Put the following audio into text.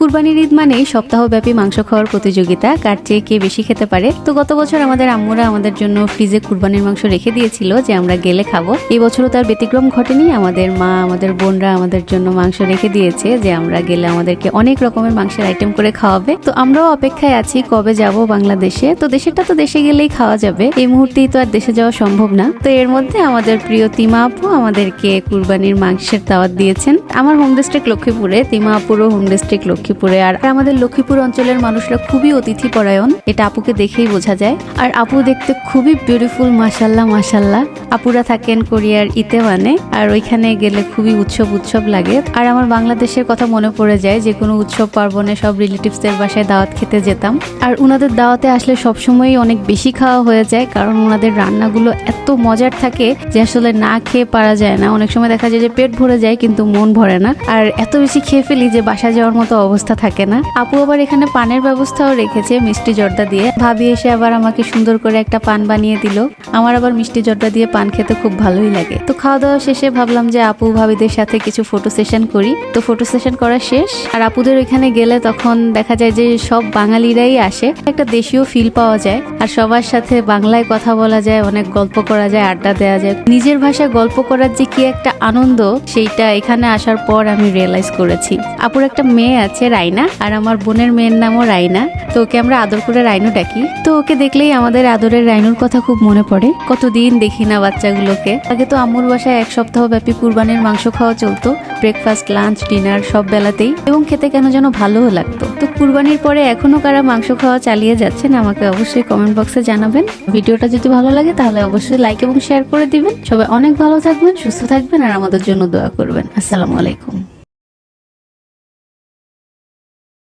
কুরবানির ঈদ মানেই সপ্তাহব্যাপী মাংস খাওয়ার প্রতিযোগিতা। কার চেয়ে কে বেশি খেতে পারে? তো গত বছর আমাদের আম্মুরা আমাদের জন্য ফ্রিজে কুরবানির মাংস রেখে দিয়েছিল যে আমরা গেলে খাব। এই বছরও তার ব্যতিক্রম ঘটেনি। আমাদের মা, আমাদের বোনরা আমাদের জন্য মাংস রেখে দিয়েছে যে আমরা গেলে আমাদেরকে অনেক রকমের মাংসের আইটেম করে খাওয়াবে। তো আমরাও অপেক্ষায় আছি কবে যাব বাংলাদেশে। তো দেশেরটা তো দেশে গেলেই খাওয়া যাবে। এই মুহূর্তেই তো আর দেশে যাওয়া সম্ভব না। তো এর মধ্যে আমাদের প্রিয় তিমা আপু আমাদেরকে কুরবানির মাংসের দাওয়াত দিয়েছেন। আমার হোম ডিস্ট্রিক্ট লক্ষ্মীপুরে। তিমা আপুরও হোম ডিস্ট্রিক্ট লক্ষ্মীপুরে। আর আমাদের লক্ষ্মীপুর অঞ্চলের মানুষরা খুবই অতিথি পরায়ণ, এটা আপুকে দেখেই বোঝা যায়। আর আপু দেখতে খুবই বিউটিফুল মাসাল্লাহ মাসাল্লাহ আপুরা থাকেন কোরিয়ার ইতেওয়ানে, আর ওইখানে গেলে খুবই উৎসব উৎসব লাগে। আর আমার বাংলাদেশের কথা মনে পড়ে যায়, যে কোনো উৎসব পার্বণে সব রিলেটিভসদের বাসায় দাওয়াত খেতে যেতাম। আর ওনাদের দাওয়াতে আসলে সবসময়ই অনেক বেশি খাওয়া হয়ে যায়, কারণ ওনাদের রান্নাগুলো এত মজার থাকে যে আসলে না খেয়ে পারা যায় না। অনেক সময় দেখা যায় যে পেট ভরে যায়, কিন্তু মন ভরে না। আর এত বেশি খেয়ে ফেলি যে বাসা যাওয়ার মতো অবস্থা থাকে না। আপু আবার এখানে পানের ব্যবস্থাও রেখেছে মিষ্টি জর্দা দিয়ে। ভাবি এসে আবার আমাকে সুন্দর করে একটা পান বানিয়ে দিল। আমার আবার মিষ্টি জর্দা দিয়ে পান খেতে খুব ভালোই লাগে। তো খাওয়া দাওয়া শেষে ভাবলাম যে আপু ভাবিদের সাথে কিছু ফটো সেশন করি। তো ফটো সেশন করা শেষ। আর আপুদের ওইখানে গেলে তখন দেখা যায় যে সব বাঙালিরাই আসে। একটা দেশীয় ফিল পাওয়া যায়। আর সবার সাথে বাংলায় কথা বলা যায়, অনেক গল্প করা যায়, আড্ডা দেওয়া যায়। নিজের ভাষায় গল্প করার যে কি একটা আনন্দ, সেইটা এখানে আসার পর আমি রিয়েলাইজ করেছি। আপুর একটা মেয়ে আছে, রাইনা। আর আমার বোনের মেয়ের নামও রাইনা। তো ওকে আমরা আদর করে রাইনু ডাকি। তো ওকে দেখলেই আমাদের আদরের রাইনুর কথা খুব মনে পড়ে। কতদিন দেখি না বাচ্চাগুলোকে। আগে তো আম্মুর বাসায় এক সপ্তাহ ব্যাপী কুরবানির মাংস খাওয়া চলতো ব্রেকফাস্ট লাঞ্চ ডিনার সব বেলাতেই, এবং খেতে কেন যেন ভালোও লাগতো। তো কুরবানির পরে এখনও কারা মাংস খাওয়া চালিয়ে যাচ্ছেন, আমাকে অবশ্যই কমেন্ট বক্সে জানাবেন। ভিডিওটা যদি ভালো লাগে, তাহলে অবশ্যই লাইক এবং শেয়ার করে দিবেন। সবাই অনেক ভালো থাকবেন, সুস্থ থাকবেন, আর আমাদের জন্য দোয়া করবেন। আসসালামু আলাইকুম।